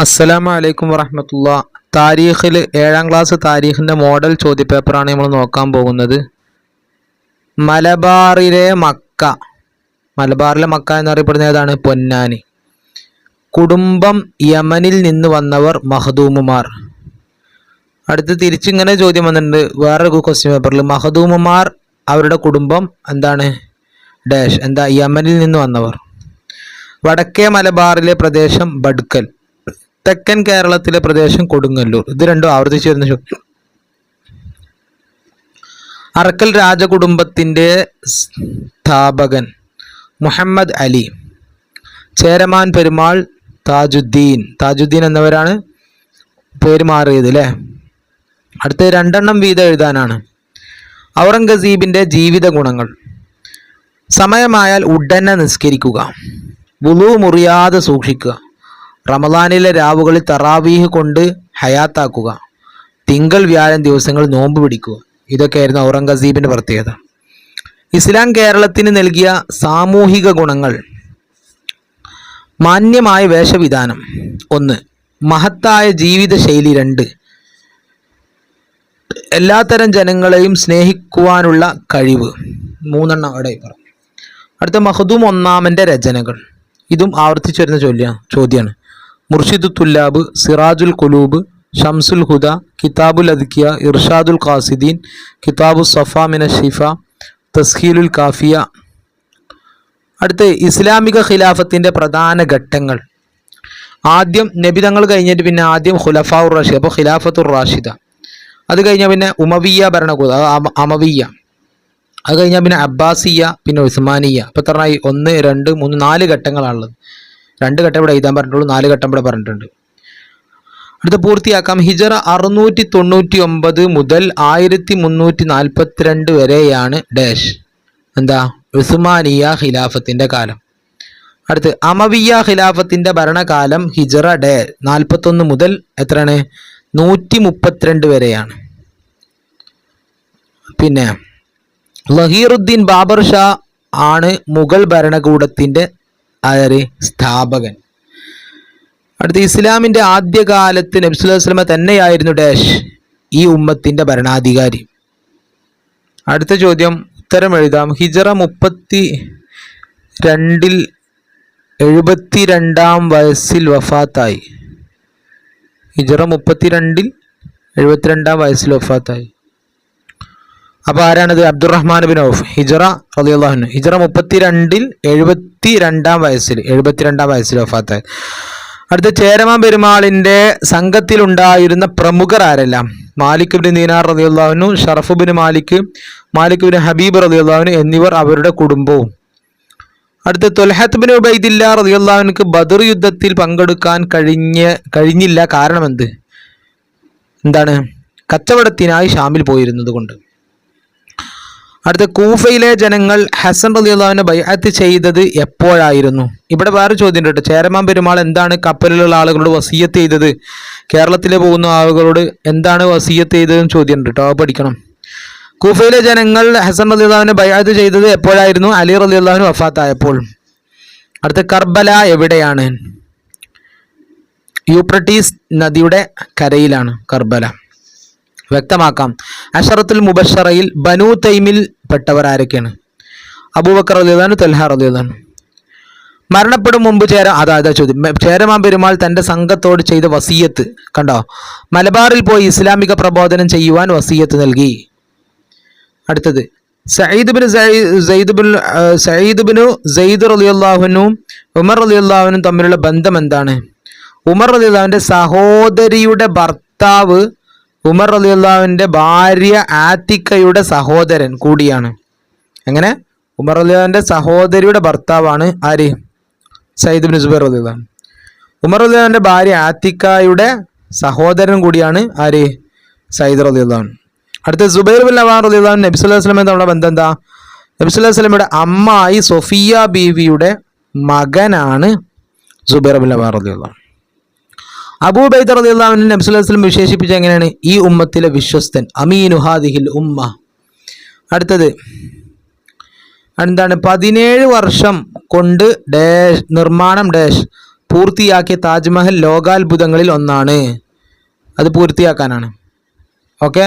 അസ്സലാമു അലൈക്കും വറഹമത്തുള്ള. താരീഖിൽ ഏഴാം ക്ലാസ് താരീഖിന്റെ മോഡൽ ചോദ്യപേപ്പറാണ് നമ്മൾ നോക്കാൻ പോകുന്നത്. മലബാറിലെ മക്ക. മലബാറിലെ മക്ക എന്നറിയപ്പെടുന്ന ഏതാണ്? പൊന്നാനി. കുടുംബം യമനിൽ നിന്ന് വന്നവർ മഹദൂമുമാർ. അടുത്ത് തിരിച്ചിങ്ങനെ ചോദ്യം വന്നിട്ടുണ്ട്. വേറൊരു ക്വസ്റ്റ്യൻ പേപ്പറിൽ മഹദൂമുമാർ അവരുടെ കുടുംബം എന്താണ്? ഡാഷ്. എന്താ? യമനിൽ നിന്ന് വന്നവർ. വടക്കേ മലബാറിലെ പ്രദേശം ബഡ്ക്കൽ തെക്കൻ കേരളത്തിലെ പ്രദേശം കൊടുങ്ങല്ലൂർ. ഇത് രണ്ടും ആവർത്തിച്ചു വരുന്ന അറക്കൽ രാജകുടുംബത്തിന്റെ സ്ഥാപകൻ മുഹമ്മദ് അലി ചേരമാൻ പെരുമാൾ താജുദ്ദീൻ. താജുദ്ദീൻ എന്നവരാണ് പേര് മാറിയത് അല്ലേ? അടുത്ത രണ്ടെണ്ണം വീതം എഴുതാനാണ്. ഔറംഗസീബിന്റെ ജീവിത ഗുണങ്ങൾ. സമയമായാൽ ഉടനെ നിസ്കരിക്കുക. വുളു മുറിയാതെ സൂക്ഷിക്കുക. റമദാനിലെ രാവുകളിൽ തറാവീഹ് കൊണ്ട് ഹയാത്താക്കുക. തിങ്കൾ വ്യാഴം ദിവസങ്ങൾ നോമ്പ് പിടിക്കുക. ഇതൊക്കെയായിരുന്നു ഔറംഗസീബിന്റെ പ്രത്യേകത. ഇസ്ലാം കേരളത്തിന് നൽകിയ സാമൂഹിക ഗുണങ്ങൾ. മാന്യമായ വേഷവിധാനം. ഒന്ന് മഹത്തായ ജീവിതശൈലി. രണ്ട് എല്ലാത്തരം ജനങ്ങളെയും സ്നേഹിക്കുവാനുള്ള കഴിവ്. മൂന്നെണ്ണം അവിടെ പറഞ്ഞു. അടുത്ത മഹദൂം ഒന്നാമന്റെ രചനകൾ. ഇതും ആവർത്തിച്ചു വരുന്ന ചോദ്യ ചോദ്യമാണ് മുർഷിദു തുല്ലാബ് സിറാജുൽ കുലൂബ് ഷംസുൽ ഹുദ കിതാബുൽ അദ്ക്കിയ ഇർഷാദുൽ ഖാസിദീൻ കിതാബു സഫ മിന ഷിഫ തസ്ഹീലുൽ കാഫിയ. അടുത്ത് ഇസ്ലാമിക ഖിലാഫത്തിന്റെ പ്രധാന ഘട്ടങ്ങൾ. ആദ്യം നബി തങ്ങൾ കഴിഞ്ഞിട്ട് പിന്നെ ആദ്യം ഖുലഫാഉർ റാഷിദ് അപ്പോൾ ഖിലാഫത്തുർ റാഷിദ. അത് കഴിഞ്ഞാൽ പിന്നെ ഉമവിയ ഭരണകൂടം അമവിയ അത് കഴിഞ്ഞാൽ പിന്നെ അബ്ബാസിയ പിന്നെ ഉസ്മാനിയ അപ്പോൾ എത്ര എണ്ണമായി? ഒന്ന് രണ്ട് മൂന്ന് നാല് ഘട്ടങ്ങളാണുള്ളത്. രണ്ട് ഘട്ടം ഇവിടെ എഴുതാൻ പറഞ്ഞിട്ടുള്ളൂ നാല് ഘട്ടം ഇവിടെ പറഞ്ഞിട്ടുണ്ട്. അടുത്ത പൂർത്തിയാക്കാം. ഹിജറ അറുന്നൂറ്റി തൊണ്ണൂറ്റി ഒമ്പത് മുതൽ ആയിരത്തി മുന്നൂറ്റി നാൽപ്പത്തിരണ്ട് വരെയാണ് ഡാഷ്. എന്താ? ഉസ്മാനിയ ഖിലാഫത്തിന്റെ കാലം. അടുത്ത് അമവിയ ഖിലാഫത്തിന്റെ ഭരണകാലം ഹിജറ ഡേ നാൽപ്പത്തൊന്ന് മുതൽ എത്രയാണ്? നൂറ്റി മുപ്പത്തിരണ്ട് വരെയാണ്. പിന്നെ ലഹീറുദ്ദീൻ ബാബർ ഷാ ആണ് മുഗൾ ഭരണകൂടത്തിന്റെ ആര്? സ്ഥാപകൻ. അടുത്ത ഇസ്ലാമിന്റെ ആദ്യകാലത്ത് നബ്സുല്ലാസ്ലമ തന്നെയായിരുന്നു ഡാഷ് ഈ ഉമ്മത്തിന്റെ ഭരണാധികാരി. അടുത്ത ചോദ്യം ഉത്തരം എഴുതാം. ഹിജറ മുപ്പത്തി രണ്ടിൽ എഴുപത്തി രണ്ടാം വയസ്സിൽ വഫാത്തായി. ഹിജറ മുപ്പത്തിരണ്ടിൽ എഴുപത്തിരണ്ടാം വയസ്സിൽ വഫാത്തായി. അപ്പോൾ ആരാണത്? Abdurrahman bin Auf. ഹിജറ റളിയല്ലാഹു ഹിജറ മുപ്പത്തിരണ്ടിൽ എഴുപത്തി രണ്ടാം വയസ്സിൽ എഴുപത്തിരണ്ടാം വയസ്സിൽ വഫാത്തായി. അടുത്ത ചേരമാൻ പെരുമാളിന്റെ സംഘത്തിലുണ്ടായിരുന്ന പ്രമുഖർ ആരെല്ലാം? Malik bin Dinar റളിയല്ലാഹുനു Sharaf bin Malik Malik bin Habib റളിയല്ലാഹുനു എന്നിവർ അവരുടെ കുടുംബവും. അടുത്ത തൊലഹത്ത് ബിൻ ഉബൈദില്ല റതിയുള്ളാഹുനക്ക് ബദർ യുദ്ധത്തിൽ പങ്കെടുക്കാൻ കഴിഞ്ഞ കഴിഞ്ഞില്ല. കാരണം എന്ത്? എന്താണ്? കച്ചവടത്തിനായി ഷാമിൽ പോയിരുന്നത് കൊണ്ട്. അടുത്ത കൂഫയിലെ ജനങ്ങൾ ഹസൻ റളിയല്ലാഹുവിനെ ബൈഅത്ത് ചെയ്തത് എപ്പോഴായിരുന്നു? ഇവിടെ വേറെ ചോദ്യം കേട്ടോ. ചേരമാൻ പെരുമാൾ എന്താണ് കപ്പലിലുള്ള ആളുകളോട് വസീയത്ത് ചെയ്തത്? കേരളത്തിലെ പോകുന്ന ആളുകളോട് എന്താണ് വസീയത്ത് ചെയ്തതെന്ന് ചോദ്യം കേട്ടോ. അത് പഠിക്കണം. കൂഫയിലെ ജനങ്ങൾ ഹസൻ റളിയല്ലാഹുവിനെ ബൈഅത്ത് ചെയ്തത് എപ്പോഴായിരുന്നു? അലി റളിയല്ലാഹുവിന് വഫാത്തായപ്പോൾ. അടുത്ത കർബല എവിടെയാണ്? യൂപ്രട്ടീസ് നദിയുടെ കരയിലാണ് കർബല. വ്യക്തമാക്കാം. അഷറത്തുൽ മുബഷറയിൽ ബനു തൈമിൽ പെട്ടവർ ആരൊക്കെയാണ്? അബൂബക്കർ റളിയല്ലാഹു തൽഹ റളിയല്ലാഹു മരണപ്പെടും മുമ്പ് ചേര അതാ അതാ ചോദ്യം. ചേരമാൻ പെരുമാൾ തന്റെ സംഘത്തോട് ചെയ്ത വസീയത്ത് കണ്ടോ? മലബാറിൽ പോയി ഇസ്ലാമിക പ്രബോധനം ചെയ്യുവാൻ വസീയത്ത് നൽകി. അടുത്തത് Sayyid bin Sayyid bin Sayyid bin Zaid റളിയല്ലാഹുനും Umar റളിയല്ലാഹുനും തമ്മിലുള്ള ബന്ധം എന്താണ്? ഉമർ റളിയല്ലാഹുവിന്റെ സഹോദരിയുടെ ഭർത്താവ് ഉമർ റളിയല്ലാഹുവിന്റെ ഭാര്യ ആത്തിക്കയുടെ സഹോദരൻ കൂടിയാണ്. അങ്ങനെ ഉമർ റളിയല്ലാഹുവിന്റെ സഹോദരിയുടെ ഭർത്താവാണ് ആര്? സയ്യിദ് ബിൻ സുബൈർ റളിയല്ലാഹു ഉമർ റളിയല്ലാഹുവിന്റെ ഭാര്യ ആത്തിക്കയുടെ സഹോദരൻ കൂടിയാണ് ആര്? സയ്യിദ് റളിയല്ലാഹു അടുത്ത സുബൈർ ബിൻ ലവാൻ റളിയല്ലാഹു നബി വസല്ലം തമ്മിലുള്ള ബന്ധം എന്താ? നബി സല്ലല്ലാഹു അലൈഹി വസല്ലമയുടെ അമ്മായി സൊഫിയ ബീവിയുടെ മകനാണ് സുബൈർ ബിൻ ലവാൻ റളിയല്ലാഹു അബൂബൈദ് റളിയല്ലാഹു നബ്സുലം വിശേഷിപ്പിച്ച എങ്ങനെയാണ്? ഈ ഉമ്മത്തിലെ വിശ്വസ്തൻ അമീനു ഹാദിഹിൽ ഉമ്മ. അടുത്തത് എന്താണ്? പതിനേഴ് വർഷം കൊണ്ട് ഡാഷ് നിർമ്മാണം ഡാഷ് പൂർത്തിയാക്കിയ താജ്മഹൽ ലോകാത്ഭുതങ്ങളിൽ ഒന്നാണ്. അത് പൂർത്തിയാക്കാനാണ്. ഓക്കെ?